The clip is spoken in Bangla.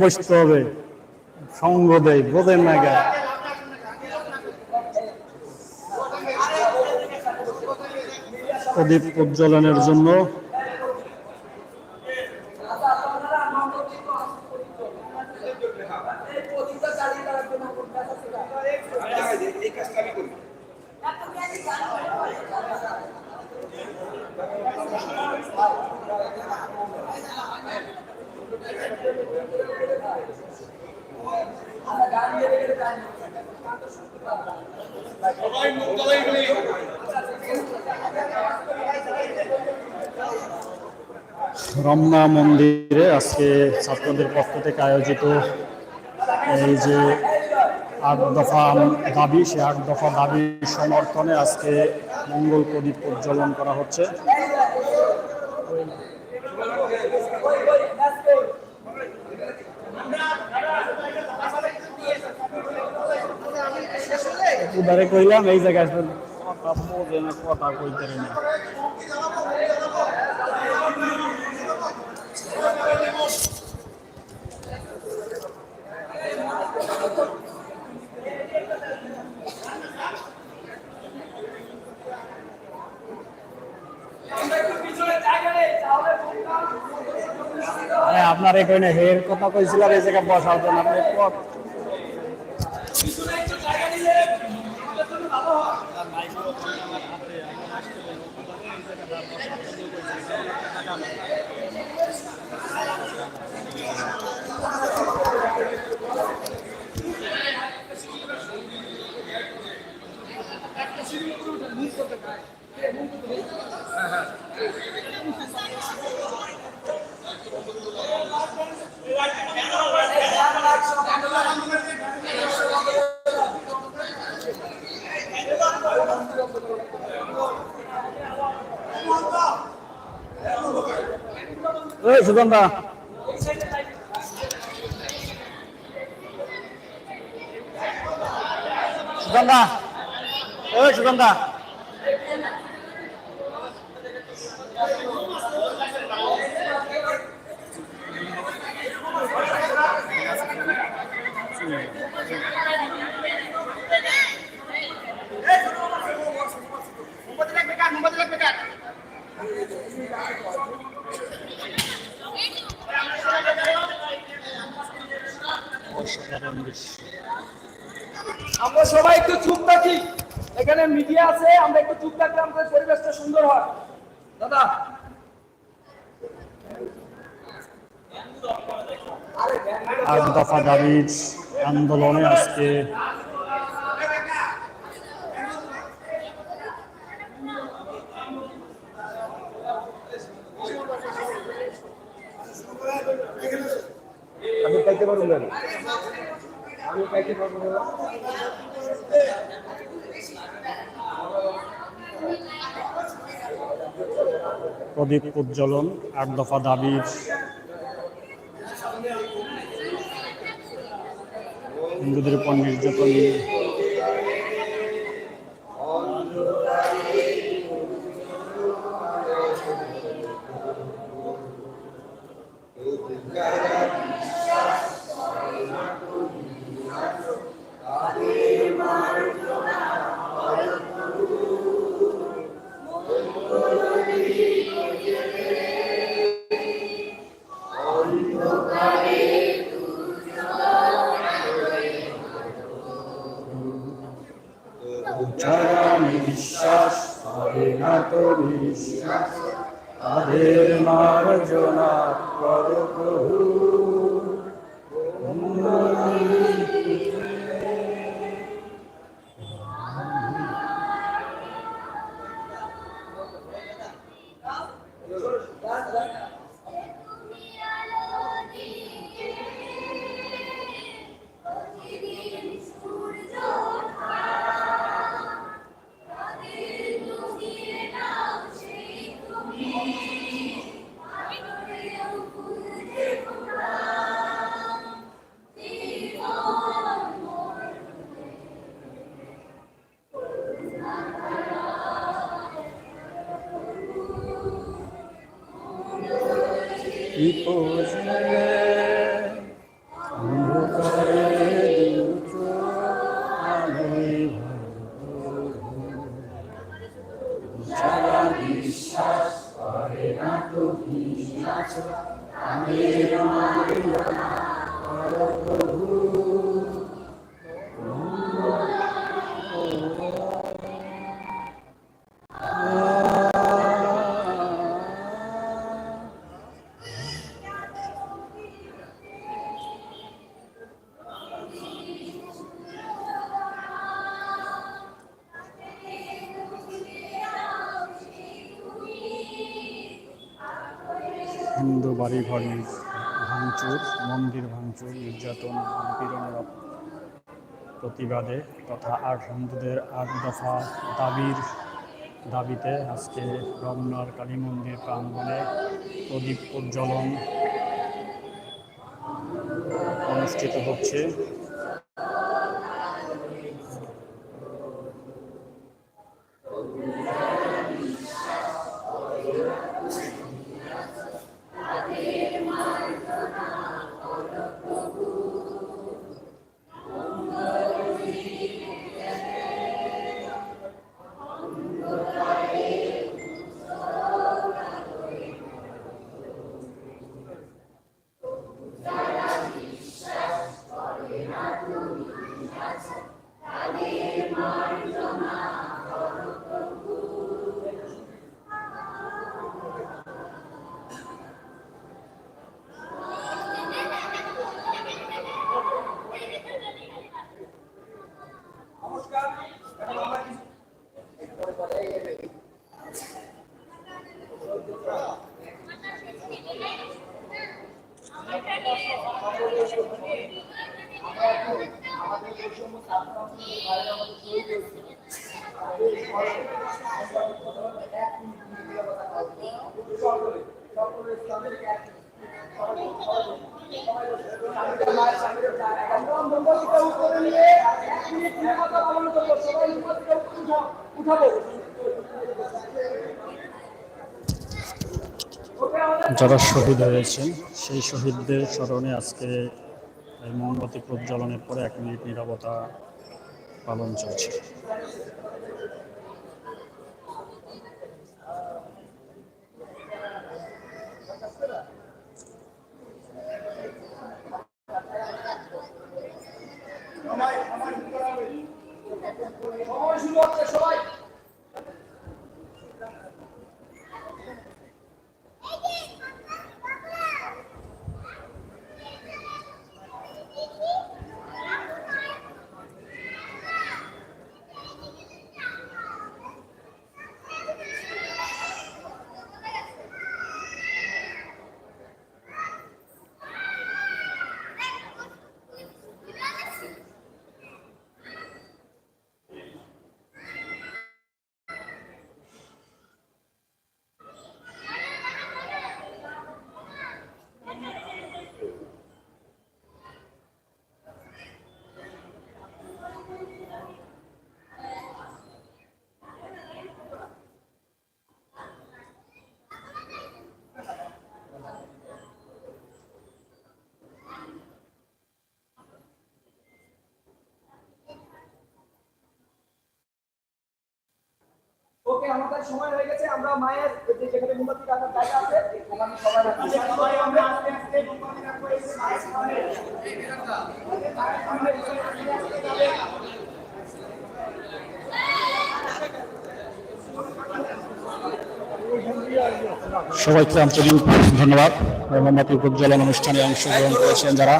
বসতে হবে। সঙ্গ দেয় বোঝেন না গা প্রদীপ উজ্জ্বলনের জন্য। রমনা মন্দিরে আজকে ছাত্রদের পক্ষ থেকে আয়োজিত এই যে আট দফা দাবি, সে আট দফা দাবি সমর্থনে আজকে মঙ্গল প্রদীপ উজ্জ্বলন করা হচ্ছে। উদারে কইলাম এই জায়গায় আসবেন কথা বোঝে না কথা কইতে পারে না আরে আপনার এখানে হের কথা কইছিলাম এই জায়গায় বসার জন্য আপনি একটা সিরিয়াল করতে মুখ করতে পারে মুখ করতে কত- ওই সুগন্ধা। সুগন্ধা ওই সুগন্ধা অসাধারণ দৃশ্য। আমরা সবাই একটু চুপ থাকি। এখানে মিডিয়া আছে, আমরা একটু চুপ থাকলে আমাদের পরিবেশটা সুন্দর হয়। দাদা। আট দফা আন্দোলনে আজকে আমি পাইতে পারব না। আমি পাইতে পারব না। প্রদীপ উজ্জ্বলন, আট দফা দাবির হিন্দুদের উপর নির্যাতন। যারা বিশ্বাস করে না তো বিশ্বাস তাদের মার্জনা কর প্রভু। কি পোষলে অন্ধকারে দুটো আলোয় যারা বিশ্বাস করে না তো আমি হিন্দু বাড়িঘর ভাঙচুর, মন্দির ভাঙচুর, নির্যাতন নিপীড়নের প্রতিবাদে তথা আর হিন্দুদের আট দফা দাবির দাবিতে আজকে রমনার কালী মন্দির প্রাঙ্গণে প্রদীপ উজ্জ্বলন অনুষ্ঠিত হচ্ছে। যারা শহীদ হয়েছেন সেই শহীদদের স্মরণে আজকে এই মোমবাতি প্রজ্বলনের পরে এক মিনিট নিরবতা পালন চলছে সময় শুরু হচ্ছে সবাই ওকে আমাদের সময় হয়ে গেছে আমরা মায়ের যে যেখানে মোমবাতি রাখার জায়গা আছে ওখানে সবাই আমরা আস্তে আস্তে মোমবাতি রাখব এই মায়ের সামনে মায়ের সামনে। আস্তে আস্তে যাবে। সবাইকে আন্তরিক ধন্যবাদ। মোমবাতি প্রজ্বলন অনুষ্ঠানে অংশগ্রহণ করেছেন যারা।